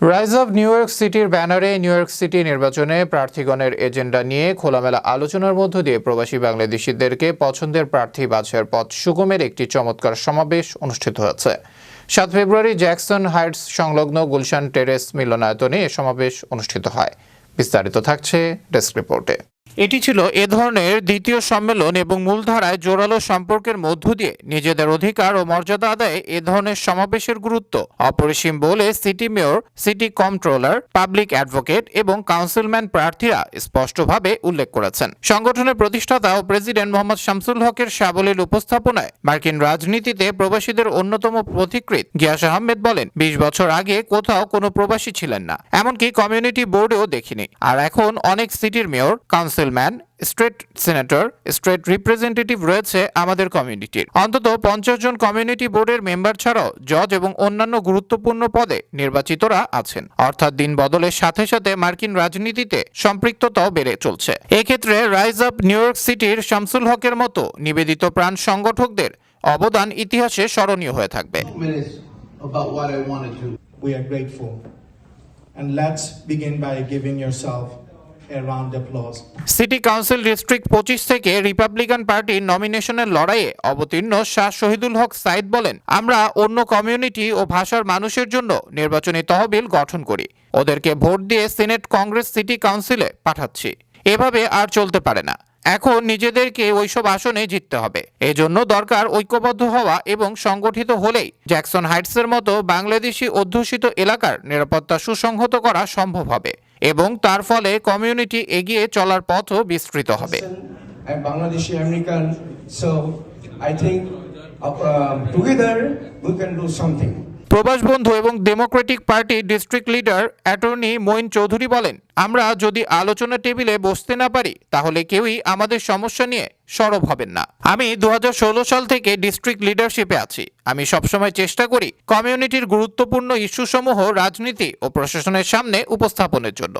Rise of new York সিটির ব্যানারে new York city নির্বাচনে প্রার্থীগণের এজেন্ডা নিয়ে খোলামেলা আলোচনার মধ্য দিয়ে প্রবাসী বাংলাদেশিদেরকে পছন্দের প্রার্থী বাছার পথ সুগমের একটি চমৎকার সমাবেশ অনুষ্ঠিত হয়েছে। সাত ফেব্রুয়ারি জ্যাকসন হাইটস সংলগ্ন গুলশান টেরেস মিলনায়তনে এ সমাবেশ অনুষ্ঠিত হয়। বিস্তারিত থাকছে ডেস্ক রিপোর্টে। এটি ছিল এ ধরনের দ্বিতীয় সম্মেলন এবং মূলধারায় জোরালো সম্পর্কের মধ্য দিয়ে নিজেদের অধিকার ও মর্যাদা আদায়ে এ ধরনের সমাবেশের গুরুত্ব। অপরিসীম বলে city mayor, city controller, public advocate এবং কাউন্সিলম্যান প্রার্থীরা স্পষ্টভাবে উল্লেখ করেছেন। সংগঠনের প্রতিষ্ঠাতা ও প্রেসিডেন্ট মোহাম্মদ শামসুল হকের সাবলীল উপস্থাপনায় মার্কিন রাজনীতিতে প্রবাসীদের অন্যতম পথিকৃৎ গিয়াস আহমেদ বলেন, বিশ বছর আগে কোথাও কোনো প্রবাসী ছিলেন না। এমনকি কমিউনিটি বোর্ডেও দেখিনি। আর এখন অনেক সিটির mayor councilman state senator state representative রয়েছে আমাদের কমিউনিটির অন্তত পঞ্চাশ জন কমিউনিটি বোর্ডের মেম্বার ছাড়াও জজ এবং অন্যান্য গুরুত্বপূর্ণ পদে নির্বাচিতরা আছেন। অর্থাৎ দিন বদলের সাথে সাথে মার্কিন রাজনীতিতে সম্পৃক্ততাও বেড়ে চলছে। এক্ষেত্রে রাইজ আপ নিউ ইয়র্ক সিটির শামসুল হকের মতো নিবেদিত প্রাণ সংগঠকদের অবদান ইতিহাসে স্মরণীয় হয়ে থাকবে. And let's begin by giving yourself city council district পঁচিশ থেকে রিপাবলিকান পার্টির নমিনেশনের লড়াইয়ে অবতীর্ণ শাহ শহীদুল হক সাইদ বলেন, আমরা অন্য কমিউনিটি ও ভাষার মানুষের জন্য নির্বাচনী তহবিল গঠন করি। ওদেরকে ভোট দিয়ে সিনেট কংগ্রেস সিটি কাউন্সিলে পাঠাচ্ছি। এভাবে আর চলতে পারে না। এখন নিজেদেরকে ওইসব আসনে জিততে হবে। এজন্য দরকার ঐক্যবদ্ধ হওয়া এবং সংগঠিত হলেই জ্যাকসন হাইটসের মতো বাংলাদেশি অধ্যুষিত এলাকার নিরাপত্তা সুসংহত করা সম্ভব হবে। এবং তার ফলে কমিউনিটি এগিয়ে চলার পথও বিস্তৃত হবে uh, um. প্রবাস বন্ধু এবং Democratic party district leader attorney Moin Chowdhury বলেন আমরা যদি আলোচনা টেবিলে বসতে না পারি তাহলে কেউই আমাদের সমস্যা নিয়ে সরব হবেন না। আমি দু হাজার ষোলো সাল থেকে ডিস্ট্রিক্ট লিডারশিপে আছি। আমি সবসময় চেষ্টা করি কমিউনিটির গুরুত্বপূর্ণ ইস্যুসমূহ রাজনীতি ও প্রশাসনের সামনে উপস্থাপনের জন্য।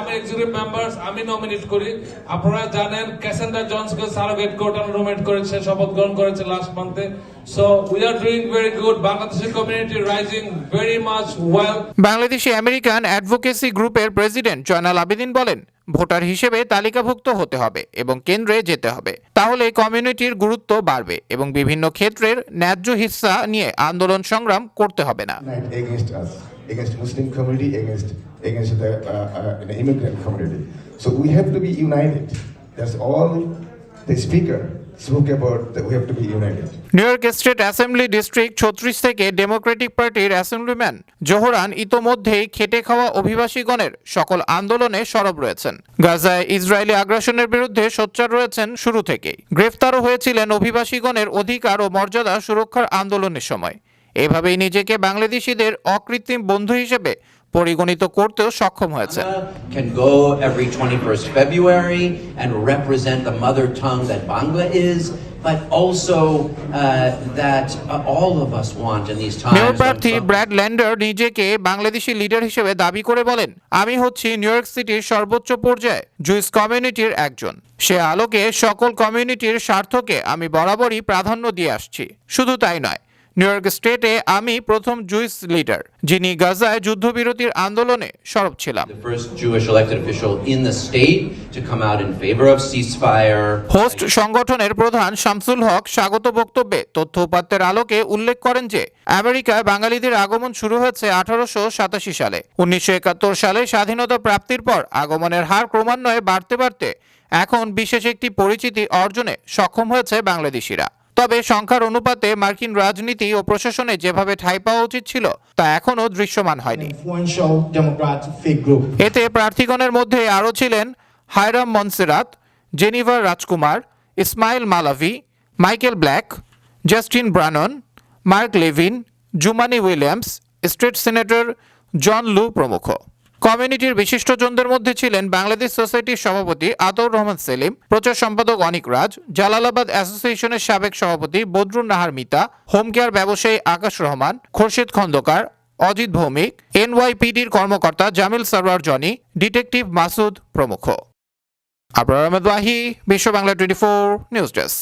আমি এক্সিকিউটিভ মেম্বার্স আমি নমিনেট করি। আপনারা জানেন ক্যাসেন্ডার জনসকে সারোগেট কোর্ট নমিনেট করেছে শপথ গ্রহণ করেছে last মান্থে so we are very good Bangladeshi community rising very much well Bangladeshi American advocacy গ্রুপের প্রেসিডেন্ট জয়নাল আবেদিন বলেন ভোটার হিসেবে তালিকাভুক্ত হতে হবে এবং কেন্দ্রে যেতে হবে তাহলে কমিউনিটির গুরুত্ব বাড়বে এবং বিভিন্ন ক্ষেত্রের ন্যায্য হিস্সা নিয়ে আন্দোলন সংগ্রাম করতে হবে না against Muslim community, against against the, uh, uh, the immigrant community. So we have to be united. That's all the speaker New York state assembly district ছত্রিশ থেকে ডেমোক্রেটিক পার্টির অ্যাসেম্বলিম্যান জোহরান ইতোমধ্যেই খেটে খাওয়া অভিবাসীগণের সকল আন্দোলনে সরব রয়েছেন। গাজায় ইসরায়েলি আগ্রাসনের বিরুদ্ধে সোচ্চার রয়েছেন শুরু থেকেই। গ্রেফতারও হয়েছিলেন অভিবাসীগণের অধিকার ও মর্যাদা সুরক্ষার আন্দোলনের সময়। এভাবেই নিজেকে বাংলাদেশিদের অকৃত্রিম বন্ধু হিসেবে পরিগণিত করতেও সক্ষম হয়েছে। Can go every 21st February and represent the mother tongue that Bangla is, but also uh, that uh, all of us want in these times. Mayor প্রার্থী ব্র্যাড ল্যান্ডার নিজেকে বাংলাদেশি লিডার হিসেবে দাবি করে বলেন আমি হচ্ছি নিউ ইয়র্ক সিটির সর্বোচ্চ পর্যায়ে জুইস কমিউনিটির একজন। সে আলোকে সকল কমিউনিটির স্বার্থকে আমি বরাবরই প্রাধান্য দিয়ে আসছি। শুধু তাই নয় নিউ ইয়র্ক স্টেটে আমি প্রথম জুইস লিডার যিনি গাজায় যুদ্ধবিরতির আন্দোলনে সরব ছিলাম. হোস্ট সংগঠনের প্রধান শামসুল হক স্বাগত বক্তব্যে তথ্য উপাত্তের আলোকে উল্লেখ করেন যে আমেরিকায় বাঙালিদের আগমন শুরু হয়েছে আঠারোশো সাতাশি সালে। উনিশশো একাত্তর সালে স্বাধীনতা প্রাপ্তির পর আগমনের হার ক্রমান্বয়ে বাড়তে বাড়তে এখন বিশেষ একটি পরিচিতি অর্জনে সক্ষম হয়েছে বাংলাদেশিরা। তবে সংখ্যার অনুপাতে মার্কিন রাজনীতি ও প্রশাসনে যেভাবে ঠাঁই পাওয়া উচিত ছিল তা এখনও দৃশ্যমান হয়নি. এতে প্রার্থীগণের মধ্যে আরও ছিলেন Hiram Monserrate Jenifer Rajkumar Ismael Malave Michael Blake Justin Brannan Mark Levine Jumaane Williams state senator John Liu প্রমুখ কমিউনিটির বিশিষ্টজনদের মধ্যে ছিলেন বাংলাদেশ সোসাইটির সভাপতি আতর রহমান সেলিম, প্রচার সম্পাদক অনিক রাজ, জালালাবাদ অ্যাসোসিয়েশনের সাবেক সভাপতি বদরুন নাহার মিতা, হোম কেয়ার ব্যবসায়ী আকাশ রহমান, খোরশেদ খন্দকার, অজিত ভৌমিক, এনওয়াইপিডির কর্মকর্তা জামিল সরওয়ার জনি, ডিটেকটিভ মাসুদ প্রমুখ। Abrar Ahmed Wahi Biswa Bangla twenty four news desk.